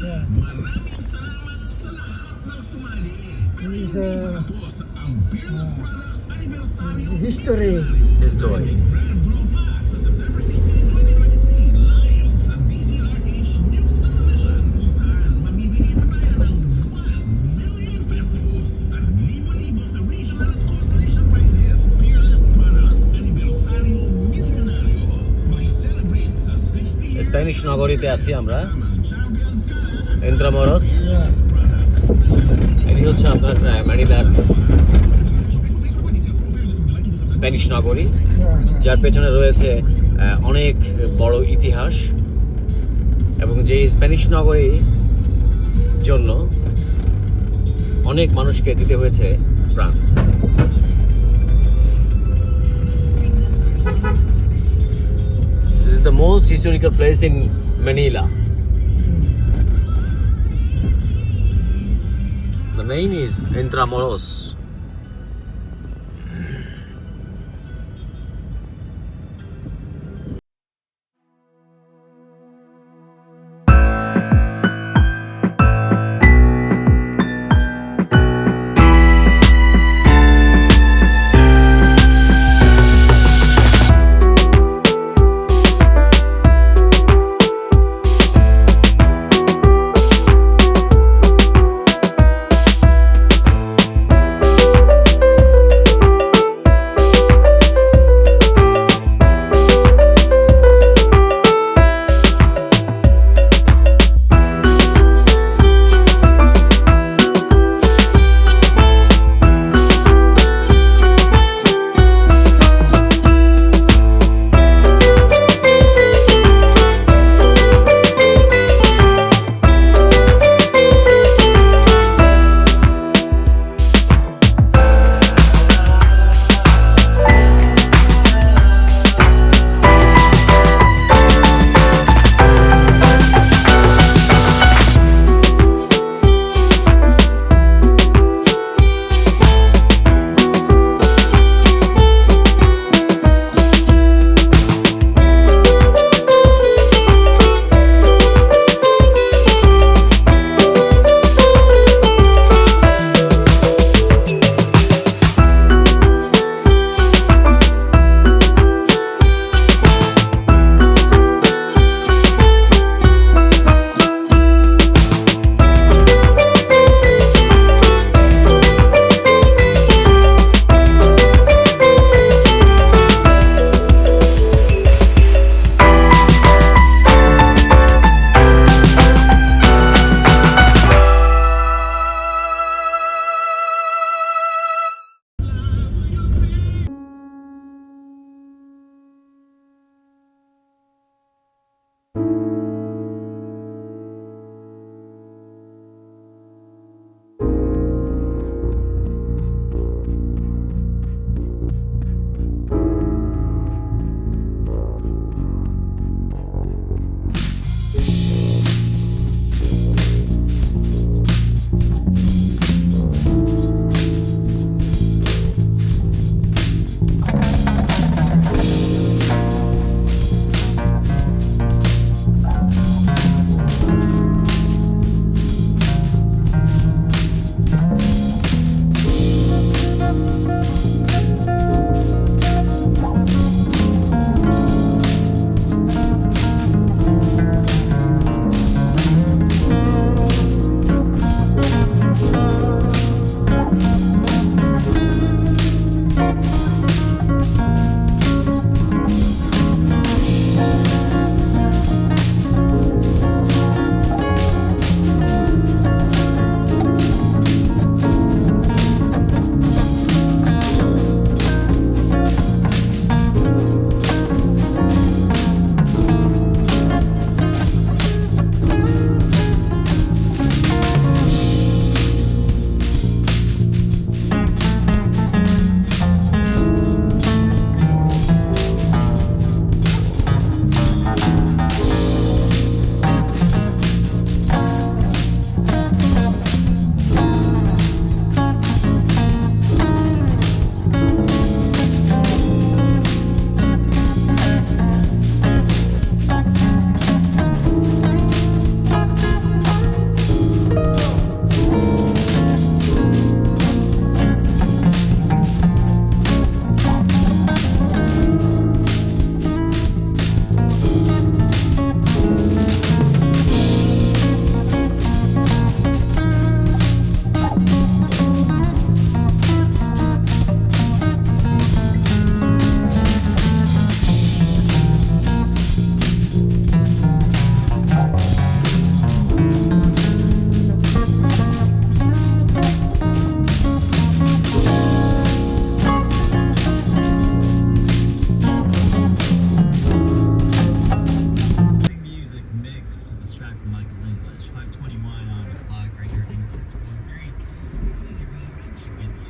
Yeah. This is uh, uh, history. History. Spanish নগরীতে আছি আমরা এন্দ্রামরস Yeah. এটি হচ্ছে আপনার ম্যানিলার স্প্যানিশ নগরী, যার পেছনে রয়েছে অনেক বড় ইতিহাস এবং যেই স্প্যানিশ নগরী জন্য অনেক মানুষকে দিতে হয়েছে প্রাণ This is the most historical place in. The name is Michael English, 521 on the clock right here at 8613. Easy rocks and she gets.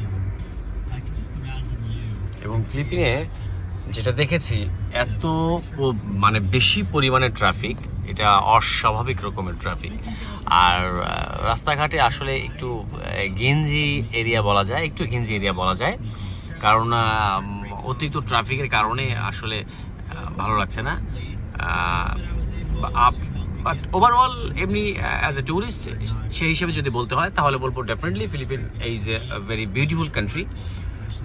I can just imagine you. এবং ফিলিপিনে যেটা দেখেছি এত মানে বেশি পরিমাণে ট্রাফিক এটা অস্বাভাবিক রকমের ট্রাফিক আর রাস্তাঘাটে আসলে একটু গেঞ্জি এরিয়া বলা যায় একটু গেঞ্জি এরিয়া বলা যায় কারণ অতিরিক্ত ট্রাফিকের কারণে আসলে ভালো লাগছে না বাট ওভারঅল এমনি অ্যাজ এ ট্যুরিস্ট সেই হিসেবে যদি বলতে হয়, তাহলে বলব definitely Philippine is a very beautiful country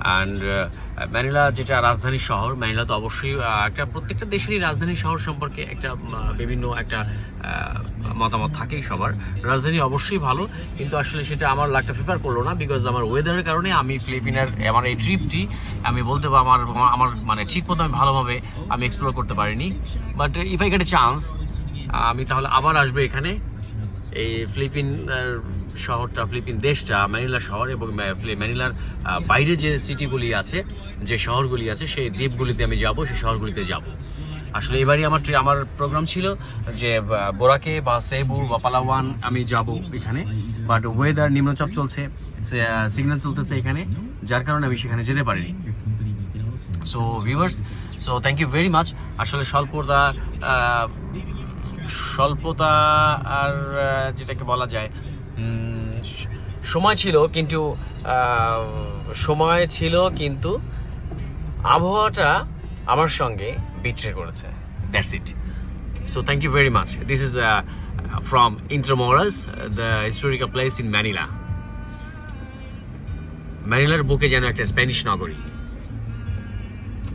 and Manila যেটা রাজধানী শহর ম্যানিলা তো অবশ্যই একটা প্রত্যেকটা দেশেরই রাজধানী শহর সম্পর্কে একটা বিভিন্ন একটা মতামত থাকেই সবার। রাজধানী অবশ্যই ভালো, কিন্তু আসলে সেটা আমার লাকটা প্রিফার করল না বিকজ আমার ওয়েদারের কারণে আমি ফিলিপিনের আমার এই ট্রিপটি আমি বলতে পারব, আমার আমার মানে ঠিক মতো আমি ভালোভাবে আমি এক্সপ্লোর করতে পারিনি। But if I get a chance আমি তাহলে আবার আসব এখানে। এই ফিলিপিন শহরটা ফিলিপিন দেশটা ম্যানিলা শহর এবং ম্যানিলার বাইরে যে সিটিগুলি আছে যে শহরগুলি আছে সেই দ্বীপগুলিতে আমি যাব সেই শহরগুলিতে যাব। আসলে এবারই আমার আমার প্রোগ্রাম ছিল যে বোরাকে বা সেবু বা পালাওয়ান আমি যাব এখানে। বাট ওয়েদার নিম্নচাপ চলছে সিগন্যাল চলতেছে এখানে যার কারণে আমি সেখানে যেতে পারিনি। So viewers so thank you very much আসলে স্বল্পতা আহ, স্বল্পতা আর যেটাকে বলা যায় সময় ছিল, কিন্তু সময় ছিল, কিন্তু আবহাওয়াটা আমার সঙ্গে বিট্রে করেছে। That's it so thank you very much this is from Intramuros the historical place in Manila ম্যানিলার বুকে যেন একটা স্প্যানিশ নগরী।